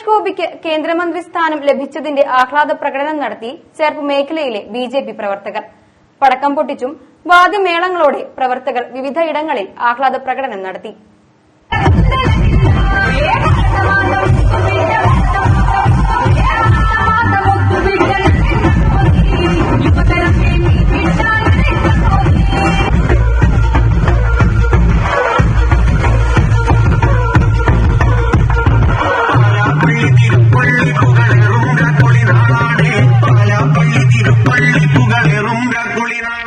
സുരേഷ് ഗോപിക്ക് കേന്ദ്രമന്ത്രി സ്ഥാനം ലഭിച്ചതിന്റെ ആഹ്ലാദ പ്രകടനം നടത്തി ചേർപ്പ് മേഖലയിലെ ബി ജെ പി പ്രവർത്തകർ. പടക്കം പൊട്ടിച്ചും വാദ്യമേളങ്ങളോടെ പ്രവർത്തകർ വിവിധയിടങ്ങളിൽ ആഹ്ലാദ പ്രകടനം നടത്തി. திருப்பள்ளி புகழெரும் குளிரானே பகலாப்பள்ளி திருப்பள்ளி புகழெரும் குளிரான